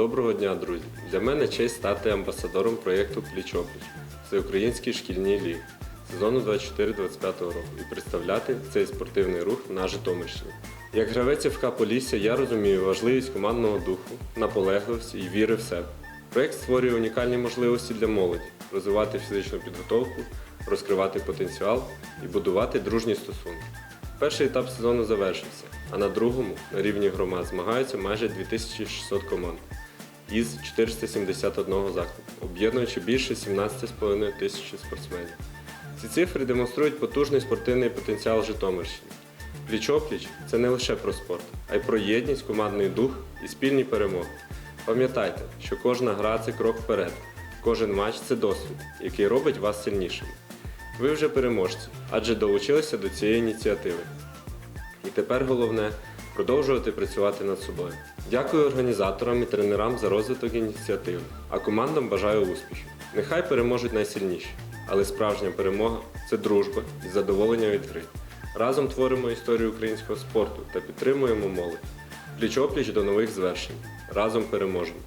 Доброго дня, друзі! Для мене честь стати амбасадором проєкту Пліч-опліч Всеукраїнській шкільній ліги сезону 24-25 року і представляти цей спортивний рух на Житомирщині. Як гравець ФК Полісся я розумію важливість командного духу, наполегливості і віри в себе. Проєкт створює унікальні можливості для молоді розвивати фізичну підготовку, розкривати потенціал і будувати дружні стосунки. Перший етап сезону завершився, а на другому на рівні громад змагаються майже 2600 команд із 471 закладу, об'єднуючи більше 17,5 тисячі спортсменів. Ці цифри демонструють потужний спортивний потенціал Житомирщини. Пліч-опліч це не лише про спорт, а й про єдність, командний дух і спільні перемоги. Пам'ятайте, що кожна гра це крок вперед, кожен матч це досвід, який робить вас сильнішими. Ви вже переможці, адже долучилися до цієї ініціативи. І тепер головне продовжувати працювати над собою. Дякую організаторам і тренерам за розвиток ініціативи, а командам бажаю успіхів. Нехай переможуть найсильніші, але справжня перемога це дружба і задоволення від гри. Разом творимо історію українського спорту та підтримуємо молодь. Пліч-опліч до нових звершень. Разом переможемо.